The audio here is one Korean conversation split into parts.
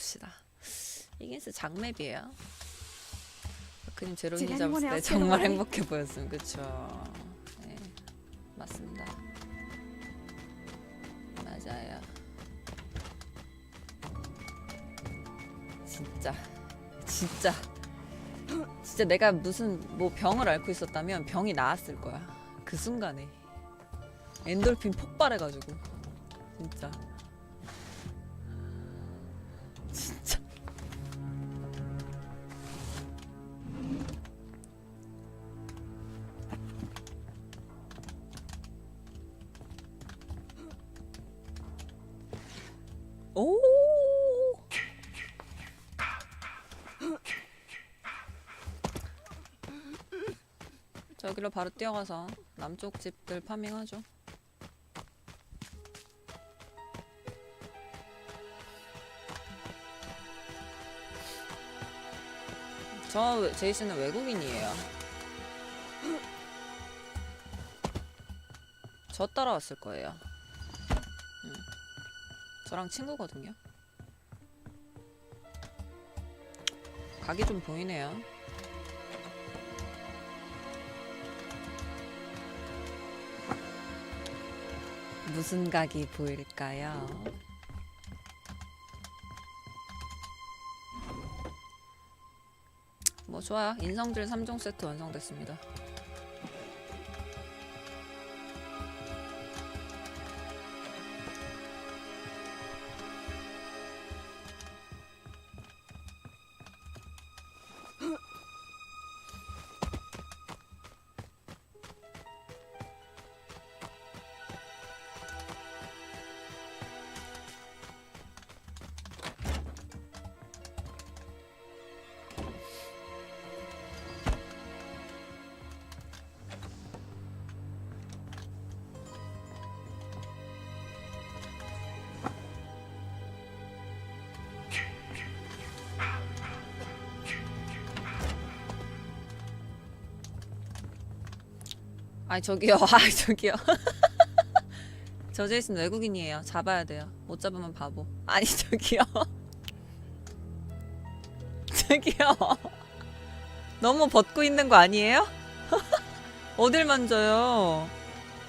봅시다. 이긴스 장맵이에요. 그님 제가 잡았을 때 정말. 행복해 보였음. 그쵸? 네, 맞습니다. 맞아요. 진짜, 진짜, 진짜 내가 무슨 뭐 병을 앓고 있었다면 병이 나았을 거야. 그 순간에 엔돌핀 폭발해가지고. 진짜. 저기로 바로 뛰어가서 남쪽 집들 파밍하죠. 저 제이슨은 외국인이에요. 저 따라왔을 거예요. 음. 저랑 친구거든요. 각이 좀 보이네요. 무슨 각이 보일까요? 뭐 좋아요. 인성질 3종 세트 완성됐습니다. 아니 저기요. 아 저기요. 저 제이슨 외국인이에요. 잡아야 돼요. 못 잡으면 바보. 아니 저기요. 저기요. 너무 벗고 있는 거 아니에요? 어딜 만져요?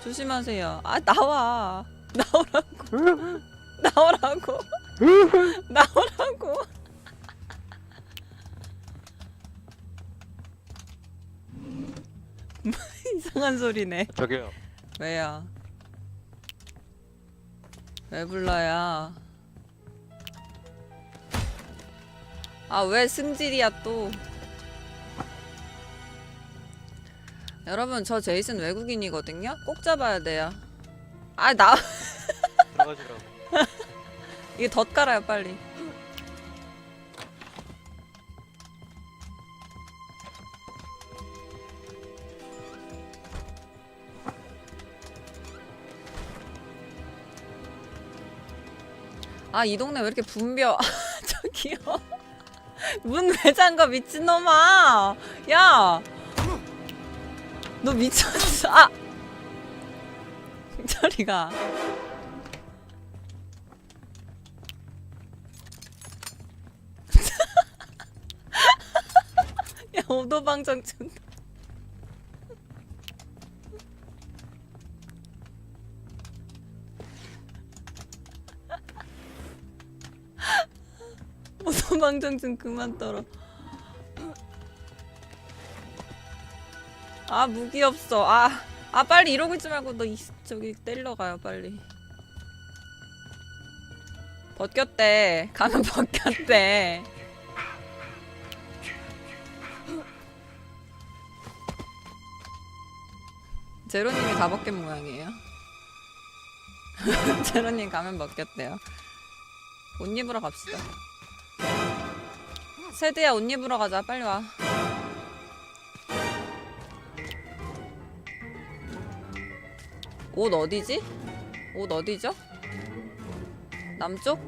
조심하세요. 아 나와. 나오라고. 나오라고. 나오라고. 이상한 소리네. 저기요. 왜요? 왜 불러요? 아, 왜 승질이야 또? 여러분, 저 제이슨 외국인이거든요? 꼭 잡아야 돼요. 아, 나, 들어가시라고. 이게 덧 깔아요, 빨리. 아, 이 동네 왜 이렇게 붐벼? 저기요. 문 왜 잠가, 미친놈아! 야! 너 미쳤어. 아! 저리 가. 야, 오도방정 준다. 방정 좀 그만 떨어. 아, 무기 없어. 아, 아, 빨리 이러고 있지 말고 너 이, 저기 때리러 가요, 빨리. 벗겼대. 가면 벗겼대. 제로님이 다 벗긴 모양이에요. 제로님 가면 벗겼대요. 옷 입으러 갑시다. 세드야 옷 입으러 가자. 빨리 와. 옷 어디지? 옷 어디죠? 남쪽?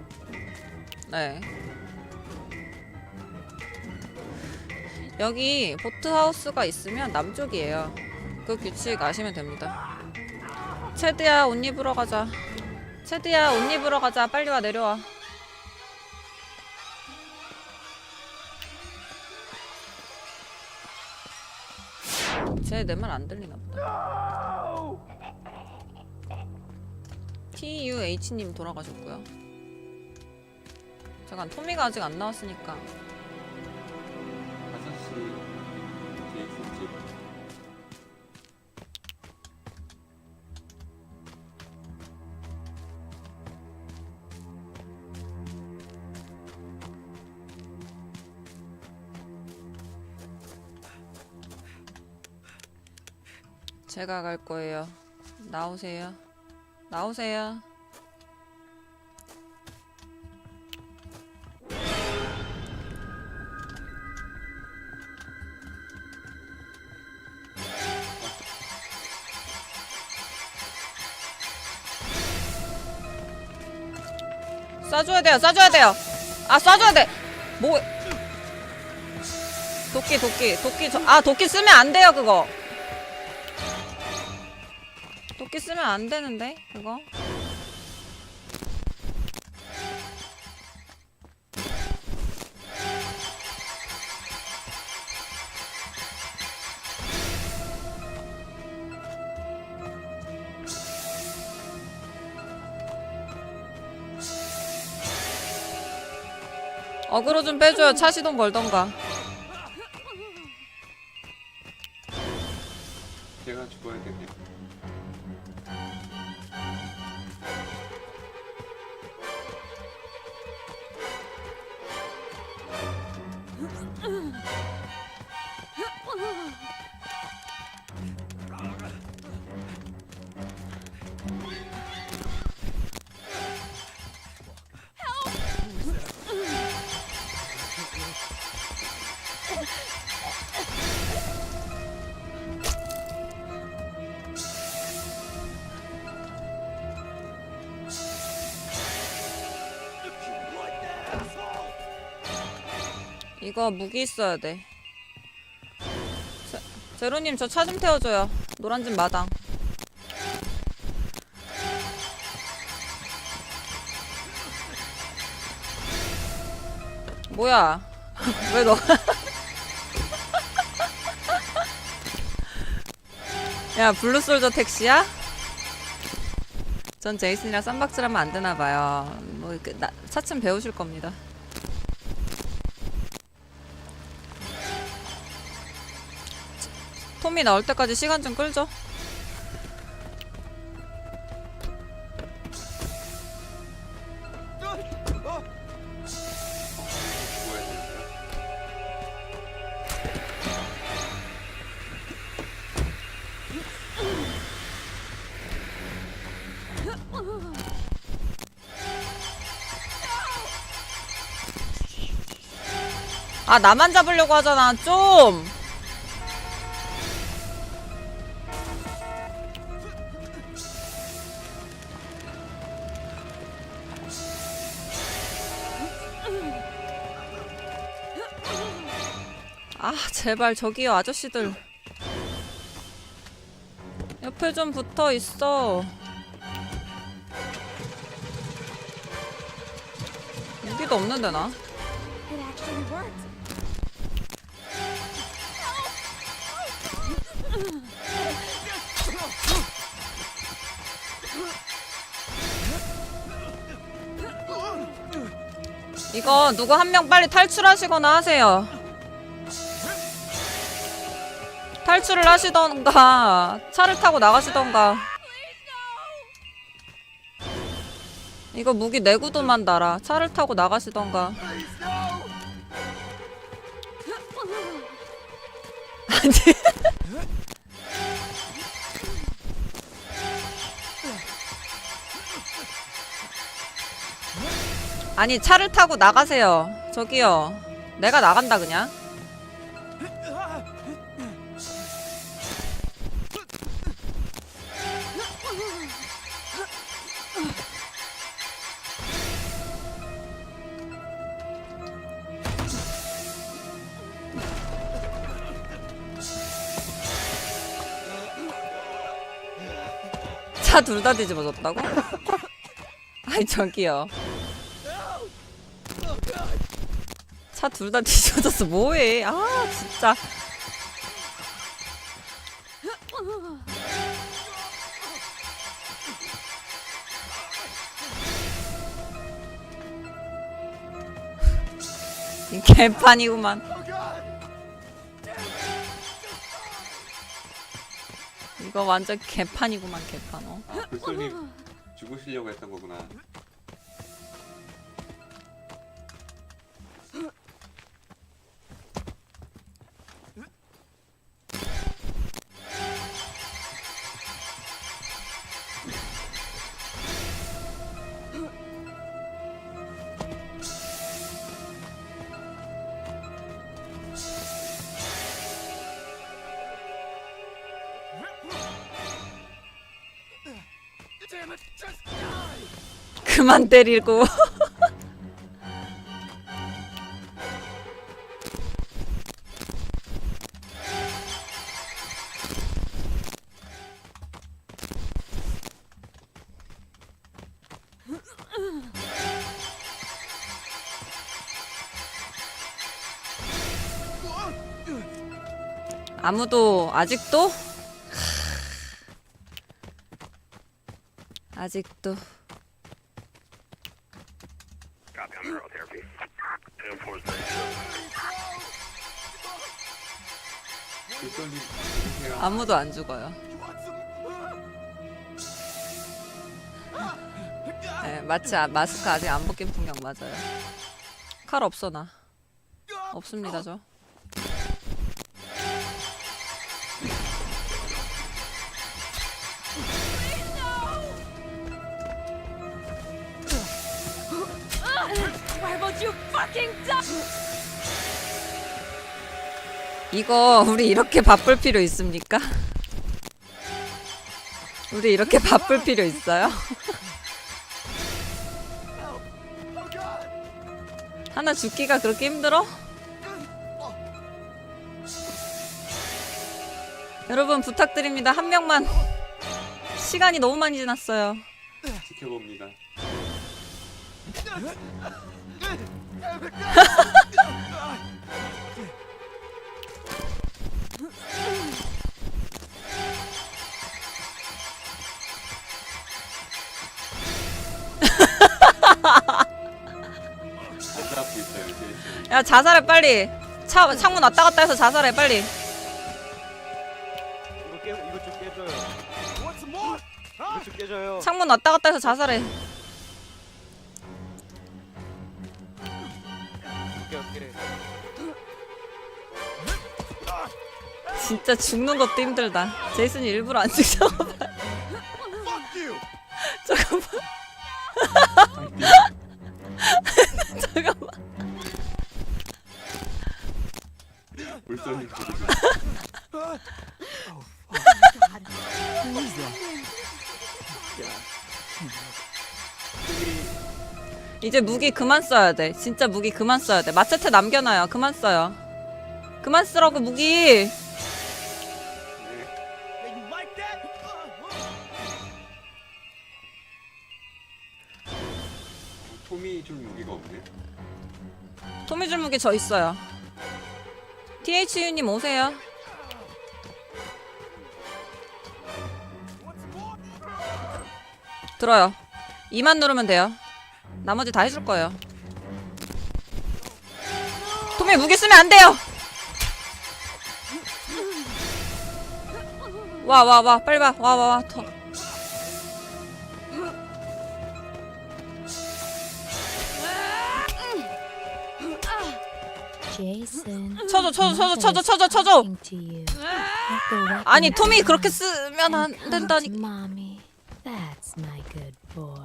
네. 여기 보트하우스가 있으면 남쪽이에요. 그 규칙 아시면 됩니다. 체드야 옷 입으러 가자. 체드야 옷 입으러 가자. 빨리 와 내려와. 쟤내 말 안 들리나 보다. TUH님 돌아가셨고요. 잠깐 토미가 아직 안 나왔으니까 제가 갈 거예요. 나오세요. 나오세요. 쏴줘야 돼요. 쏴줘야 돼요. 아 쏴줘야 돼. 뭐? 도끼 도끼 도끼 저, 아 도끼 쓰면 안 돼요 그거. 도끼 쓰면 안 되는데 그거. 어그로 좀 빼줘요. 차 시동 걸던가. 제가 죽어야겠네. あっ。 이거 무기 있어야 돼. 제, 제로님 저 차 좀 태워줘요. 노란 집 마당. 뭐야? 왜 너? 야 블루솔저 택시야? 전 제이슨이랑 쌈박질하면 안 되나 봐요. 뭐 그, 나, 차츰 배우실 겁니다. 톰이 나올 때까지 시간 좀 끌죠. 아 나만 잡으려고 하잖아 좀. 제발 저기요 아저씨들 옆에 좀 붙어 있어 무기도 없는데 나. 이거 누구 한 명 빨리 탈출하시거나 하세요. 탈출을 하시던가 차를 타고 나가시던가. 이거 무기 내구도만 달아. 차를 타고 나가시던가. 아니. 아니 차를 타고 나가세요. 저기요. 내가 나간다 그냥. 차 둘 다 뒤집어졌다고? 아니 저기요. 차 둘 다 뒤집어졌어. 뭐해? 아 진짜. 이 개판이구만. 이거 완전 개판이구만 개판. 어. 아, 불솔님 죽으시려고 했던 거구나. 그만 때리고. 아무도 아직도? 아직도 아무도 안 죽어요. 네, 마치 아- 마스크 아직 안 벗긴 풍경 맞아요. 칼 없어 나. 없습니다 저. 이거 우리 이렇게 바쁠 필요 있습니까? 우리 이렇게 바쁠 필요 있어요? 하나 죽기가 그렇게 힘들어? 여러분 부탁드립니다. 한 명만 시간이 너무 많이 지났어요. 지켜봅니다. 야 자살해 빨리. 차 창문 왔다 갔다 해서 자살해 빨리. 이거 깨 이거 좀 깨줘요. 이거 좀 깨줘요. 창문 왔다 갔다 해서 자살해. 진짜 죽는 것도 힘들다. 제이슨이 일부러 안 죽잖아. 잠깐만. 잠깐만. 죽으세요. 이제 무기 그만 써야 돼. 진짜 무기 그만 써야 돼. 마체테 남겨놔요. 그만 써요. 그만 쓰라고 무기. 네. 톰이 줄 무기가 없네. 토미줄 무기 저 있어요. THU님 오세요. 들어요. 2만 누르면 돼요. 나머지 다 해줄 거예요. 토미 무기 쓰면 안 돼요. 와 와 와 빨리 와 와 와 와. 더. 쳐줘 쳐줘 쳐줘 쳐줘 쳐줘 쳐줘. 아니 down. 그렇게 쓰면 안 된다니. mommy. That's my good boy.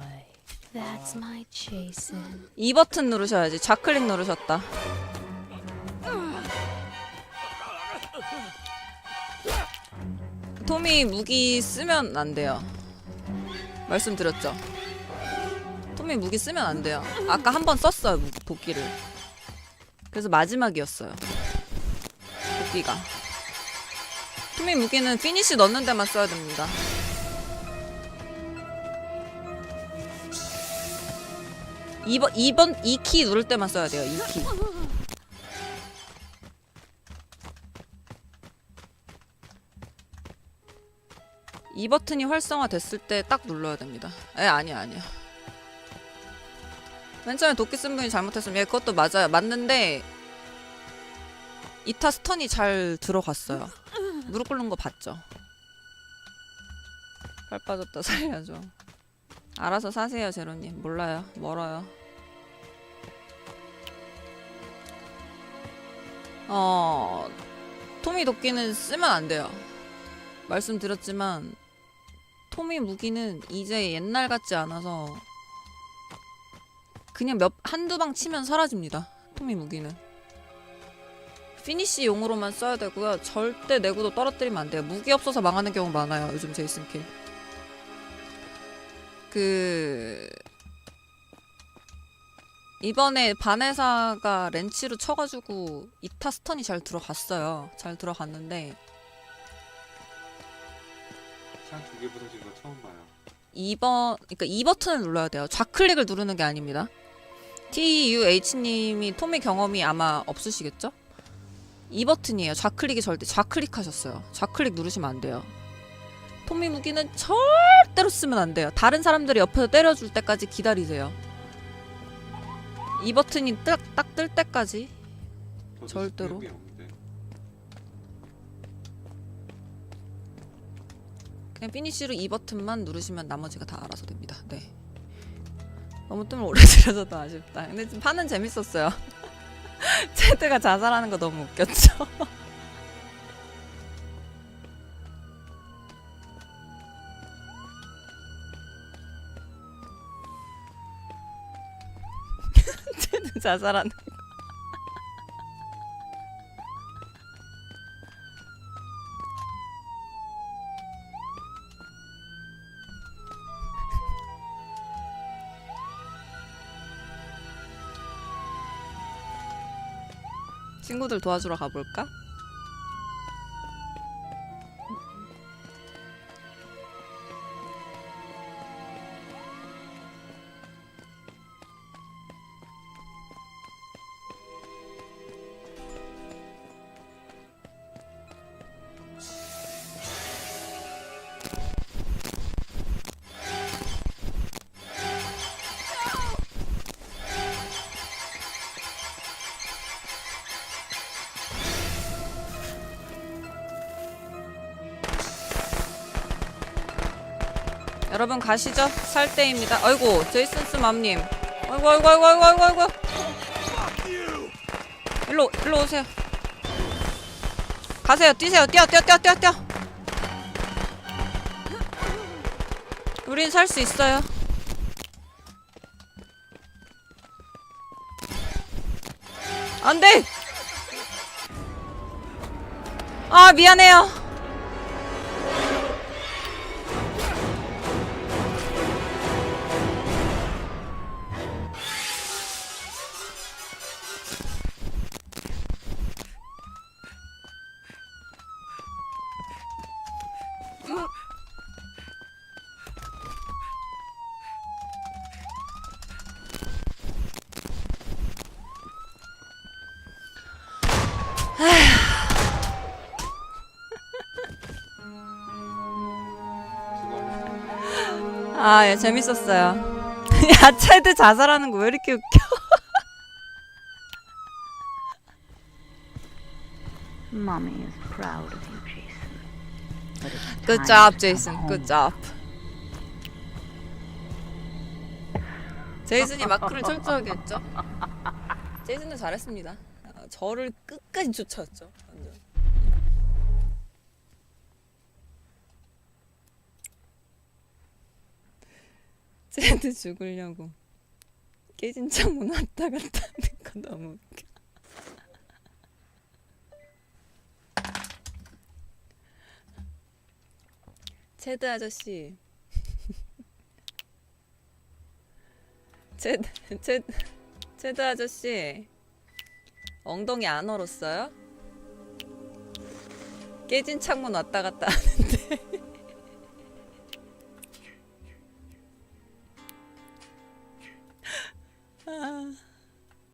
That's my Jason. 이 버튼 누르셔야지. 좌클릭 누르셨다. 토미 무기 쓰면 안 돼요. 말씀드렸죠. 토미 무기 쓰면 안 돼요. 아까 한 번 썼어요 무- 도끼를. 그래서 마지막이었어요. 도끼가. 토미 무기는 피니시 넣는 데만 써야 됩니다. 이번이번 2키 누를 때만 써야 돼요. 2키. 이 버튼이 활성화 됐을 때 딱 눌러야 됩니다. 에 아니야 아니야. 맨 처음에 도끼 쓴 분이 잘못했으면 예 그것도 맞아요. 맞는데 이타 스턴이 잘 들어갔어요. 무릎 꿇는 거 봤죠? 팔 빠졌다 살려줘. 알아서 사세요, 제로님. 몰라요. 멀어요. 어, 토미 도끼는 쓰면 안 돼요. 말씀드렸지만, 토미 무기는 이제 옛날 같지 않아서, 그냥 몇, 한두 방 치면 사라집니다. 토미 무기는. 피니쉬용으로만 써야 되고요. 절대 내구도 떨어뜨리면 안 돼요. 무기 없어서 망하는 경우 많아요. 요즘 제이슨 킬. 그 이번에 바네사가 렌치로 쳐가지고 이타 스턴이 잘 들어갔어요. 잘 들어갔는데 창두 개 부서진 거 처음 봐요. 2번 그러니까 2 버튼을 눌러야 돼요. 좌클릭을 누르는 게 아닙니다. TUH님이 토미 경험이 아마 없으시겠죠? 2 버튼이에요. 좌클릭이 절대 좌클릭 하셨어요. 좌클릭 누르시면 안 돼요. 토미 무기는 절대로 쓰면 안 돼요. 다른 사람들이 옆에서 때려줄 때까지 기다리세요. 2 버튼이 딱 뜰 때까지 절대로. 그냥 피니쉬로 2 버튼만 누르시면 나머지가 다 알아서 됩니다. 네. 너무 뜸을 오래 들여서도 아쉽다. 근데 지금 판은 재밌었어요. 체드가 자살하는 거 너무 웃겼죠. 체드 자살하는 거. 친구들 도와주러 가볼까? 여러분 가시죠. 살 때입니다. 아이고 제이슨스 맘님. 아이고 아이고 아이고 아이고 아이고 아이고. 일로 일로 오세요. 가세요. 뛰세요. 뛰어 뛰어 뛰어 뛰어 뛰어. 우린 살 수 있어요. 안 돼. 아 미안해요. 아, 예, 재밌었어요. 야, 체드 자살하는 거 왜 이렇게 웃겨? Mommy is proud of you, Jason. But it's Good time job, to 제이슨. Good job. 제이슨이 마크를 철저하게 했죠. 제이슨은 잘했습니다. 아, 저를 끝까지 쫓아왔죠. 제드 죽으려고 깨진 창문 왔다 갔다 하는 거 너무 웃겨. 체드 아저씨. 체드 체드 체드 아저씨. 엉덩이 안 얼었어요? 깨진 창문 왔다 갔다 하는데